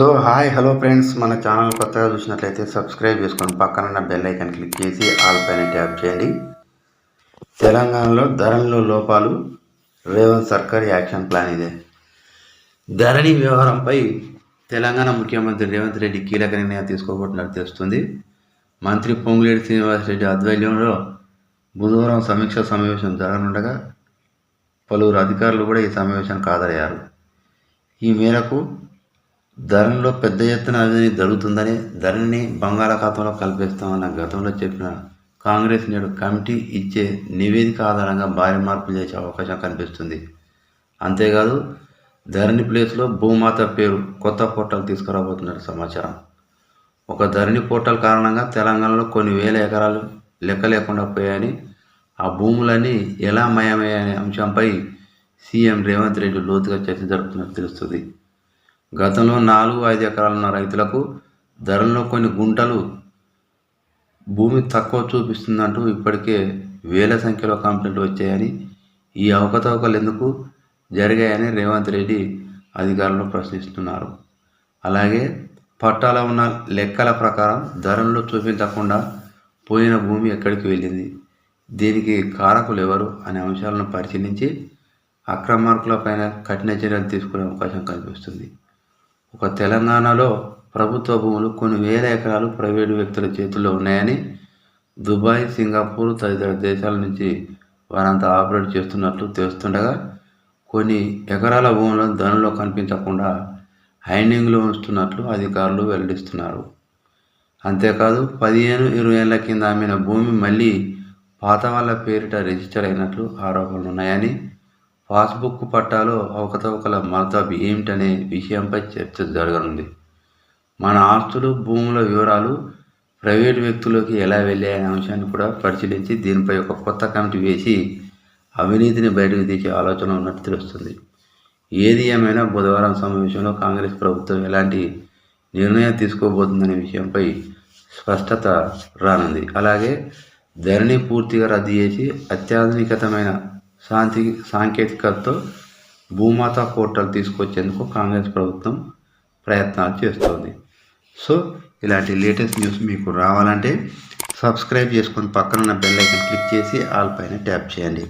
So hi hello friends. మన channel కొత్తగా చూసినట్లయితే సబ్స్క్రైబ్ చేసుకొని పక్కనన్న బెల్ ఐకన్ క్లిక్ చేసి ఆల్ పైన ట్యాప్ చేయండి. తెలంగాణలో ధరల్లో లోపాలు రేవంత్ సర్కార్ యాక్షన్ ప్లాన్ ఇదే. ధరణి వ్యవహారంపై తెలంగాణ ముఖ్యమంత్రి రేవంత్ రెడ్డి కీలక నిర్ణయం తీసుకోబోతున్నట్టు తెలుస్తుంది. మంత్రి పొంగులేటి శ్రీనివాసరెడ్డి ఆధ్వర్యంలో బుధవారం సమీక్ష సమావేశం జరగనుండగా పలువురు అధికారులు కూడా ఈ సమావేశానికి హాజరయ్యారు. ఈ మేరకు ధరలో పెద్ద ఎత్తున అవినీతి జరుగుతుందని ధరని బంగాళాఖాతంలో కల్పిస్తామన్న గతంలో చెప్పిన కాంగ్రెస్ నేడు కమిటీ ఇచ్చే నివేదిక ఆధారంగా భారీ మార్పులు చేసే అవకాశం కనిపిస్తుంది. అంతేకాదు ధరణి ప్లేస్లో భూమాత పేరు కొత్త పోర్టల్ తీసుకురాబోతున్నారు సమాచారం. ఒక ధరణి పోర్టల్ కారణంగా తెలంగాణలో కొన్ని వేల ఎకరాలు లెక్క లేకుండా పోయాయని ఆ భూములన్నీ ఎలా మయమయ్యాయనే అంశంపై సీఎం రేవంత్ రెడ్డి లోతుగా చర్చ జరుపుతున్నట్టు తెలుస్తుంది. గతంలో నాలుగు ఐదు ఎకరాలున్న రైతులకు ధరల్లో కొన్ని గుంటలు భూమి తక్కువ చూపిస్తుందంటూ ఇప్పటికే వేల సంఖ్యలో కంప్లైంట్లు వచ్చాయని ఈ అవకతవకలు ఎందుకు జరిగాయని రేవంత్ రెడ్డి అధికారులను ప్రశ్నిస్తున్నారు. అలాగే పట్టాలో ఉన్న లెక్కల ప్రకారం ధరల్లో చూపించకుండా పోయిన భూమి ఎక్కడికి వెళ్ళింది? దీనికి కారకులు ఎవరు అనే అంశాలను పరిశీలించి అక్రమార్కులపైన కఠిన చర్యలు తీసుకునే అవకాశం కనిపిస్తుంది ఒక తెలంగాణలో ప్రభుత్వ భూములు కొన్ని వేల ఎకరాలు ప్రైవేటు వ్యక్తుల చేతుల్లో ఉన్నాయని దుబాయ్ సింగపూర్ తదితర దేశాల నుంచి వారంతా ఆపరేట్ చేస్తున్నట్లు తెలుస్తుండగా కొన్ని ఎకరాల భూములను ధనులో కనిపించకుండా హైండింగ్లో ఉంచుతున్నట్లు అధికారులు వెల్లడిస్తున్నారు. అంతేకాదు పదిహేను ఇరవై ఏళ్ళ కింద అమ్మిన భూమి మళ్ళీ పాత వాళ్ళ పేరిట రిజిస్టర్ అయినట్లు ఆరోపణలు ఉన్నాయని పాస్బుక్ పట్టాలో అవకతవకల మతబ్ ఏమిటనే విషయంపై చర్చ జరగనుంది. మన ఆస్తులు భూముల వివరాలు ప్రైవేటు వ్యక్తులకి ఎలా వెళ్ళాయనే అంశాన్ని కూడా పరిశీలించి దీనిపై ఒక కొత్త కమిటీ వేసి అవినీతిని బయటకు తీసే ఆలోచన ఉన్నట్టు తెలుస్తుంది. ఏది ఏమైనా బుధవారం సమావేశంలో కాంగ్రెస్ ప్రభుత్వం ఎలాంటి నిర్ణయం తీసుకోబోతుందనే విషయంపై స్పష్టత రానుంది. అలాగే ధరణి పూర్తిగా రద్దు చేసి అత్యాధునికతమైన శాంతి సాంకేతికతతో భూమాత పోర్టల్ తీసుకొచ్చేందుకు కాంగ్రెస్ ప్రభుత్వం ప్రయత్నాలు చేస్తోంది. సో ఇలాంటి లేటెస్ట్ న్యూస్ మీకు రావాలంటే సబ్స్క్రైబ్ చేసుకొని పక్కనున్న బెల్ ఐకన్ క్లిక్ చేసి ఆల్ పైన ట్యాప్ చేయండి.